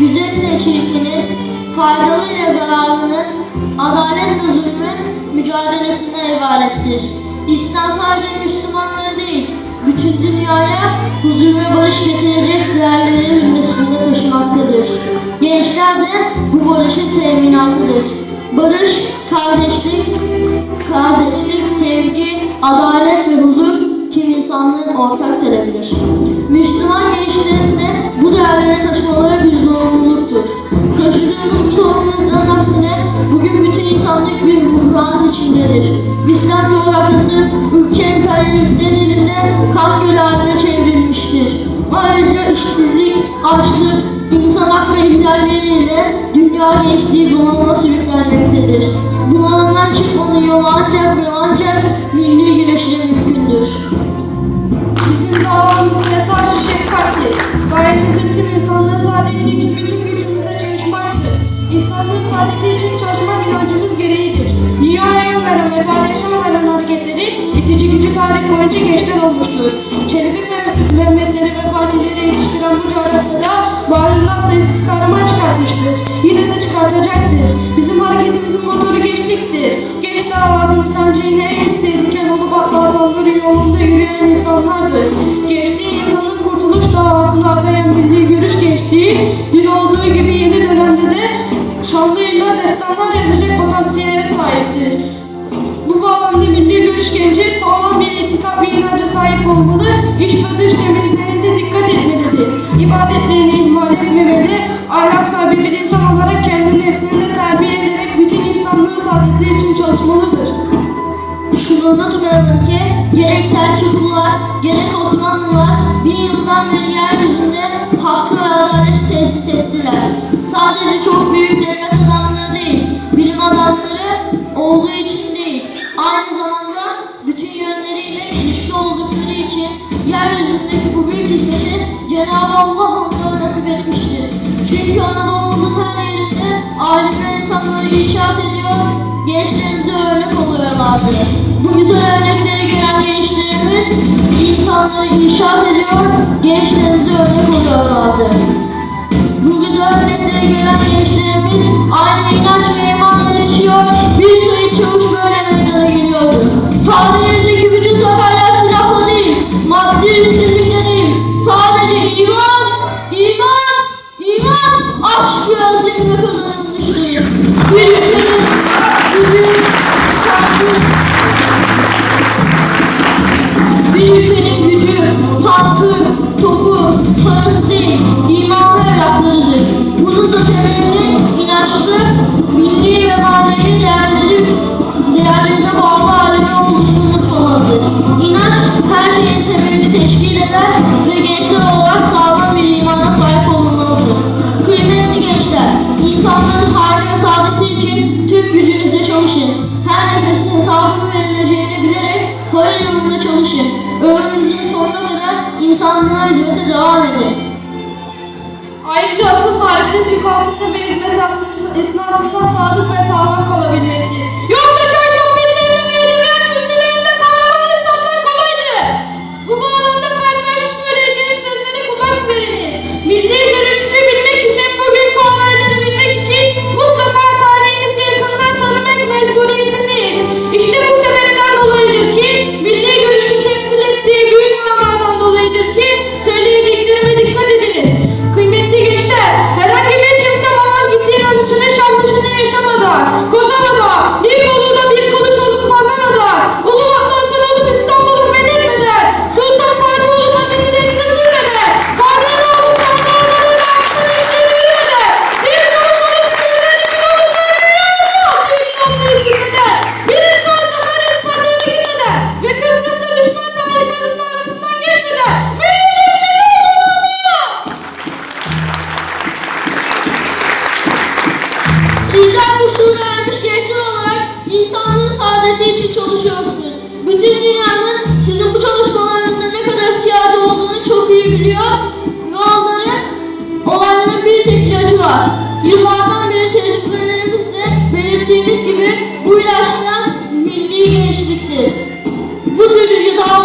ile çirkinin, faydalı ile zararının, adaletle zulmün mücadelesine ibarettir. İslam sadece Müslümanları değil, bütün dünyaya huzur ve barış getirecek değerleri hümmesinde taşımaktadır. Gençler de bu barışın teminatıdır. Barış, kardeşlik, kardeşlik, sevgi, adalet ve huzur insanlığın ortak talebidir. Müslüman gençlerin de bu değerleri taşımaları bir zorunluluktur. Taşıdığımız bu sorumlulukların aksine bugün bütün insanlık bir buhranın içindedir. İslam coğrafyası ülke emperyalistlerin elinde kan gölü haline çevrilmiştir. Ayrıca işsizlik, açlık, insan hakları ihlalleriyle dünya gençliği bunalıma sürüklenmektedir. Bunalımdan çıkmanın yolu ancak ve ancak milli güneşle mümkündür. Şefkatli. Gayemizin tüm insanlığın saadeti için bütün gücümüzle çalışmaktır. İnsanlığın saadeti için çalışmak inancımız gereğidir. Dünyaya veren ve paylaşım veren hareketleri itici gücü tarih boyunca gençler olmuştur. Çelebi Meh- Mehmetleri ve Fatihleri yetiştiren bu coğrafyada varlığından sayısız kahraman çıkartmıştır. Yine de çıkartacaktır. Bizim hareketimizin motoru gençliktir. Genç davasını sence yine en yükseğe diken olup atlasanları yolunda yürüyen insanlardır. Gençliği gençliği, dün olduğu gibi yeni dönemde de şanlıyla destanlar yazacak potansiyele sahiptir. Bu bağlamda milli görüş genci sağlam bir itikad ve inanca sahip olmalı, iç ve dış temizliğinde dikkat etmelidir. İbadetlerini ihmal etmemeli, ahlak sahibi bir insan olarak kendi nefsini terbiye ederek bütün insanlığın saadeti için çalışmalıdır. Şunu unutmayalım ki gerek Selçuklular gerek Osmanlılar bin yıldan beri tesis ettiler. Sadece çok büyük devlet adamları değil, bilim adamları olduğu için değil, aynı zamanda bütün yönleriyle güçlü oldukları için yeryüzündeki bu büyük hizmeti Cenab-ı Allah onlara nasip etmiştir. Çünkü Anadolu'muzun her yerinde alimler insanları inşaat ediyor, gençlerimize örnek oluyorlardı. Bu güzel örnekleri gören gençlerimiz insanları inşaat ediyor, gençlerimize örnek oluyorlardı. Bu güzel örnekleri gören gençlerimiz aynı inanç ve imanla yaşıyor, bir sayı çavuş böyle meydana geliyordu. Tarihimizdeki bütün zaferler silahla değil, maddi üstünlükle değil, sadece iman, iman, iman, aşk azimle kazanılmıştır. Bir ülkenin insanlığa hizmete devam edin. Ayrıca asıl marifet yük altında bir hizmet esnasında sadık ve sağlam kalabilmektir. Bizler bu şuur ermiş gençler olarak insanlığın saadeti için çalışıyorsunuz. Bütün dünyanın sizin bu çalışmalarınıza ne kadar ihtiyacı olduğunu çok iyi biliyor ve onların olayların bir tek ilacı var. Yıllardan beri tecrübelerimizde belirttiğimiz gibi bu ilaçla milli gençliktir. Bu tür gıda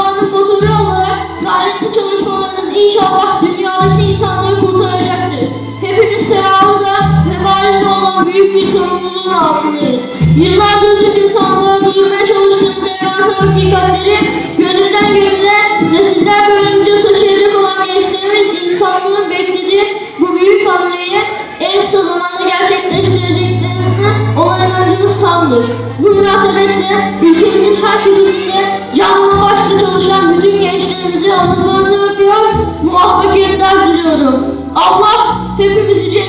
büyük bir sorumluluğun altındayız. Yıllardır tüm insanlığa duyurmaya çalıştığımız evrensel hakikatleri gönülden gönüle nesiller boyunca taşıyacak olan gençlerimiz insanlığın beklediği bu büyük hamleyi en kısa zamanda gerçekleştireceklerine olan inancımız tamdır. Bu münasebetle ülkemizin her köşesinde canlı başta çalışan bütün gençlerimizi alınlarını öpüyor, muvaffakiyetler diliyorum. Allah hepimizi cennetin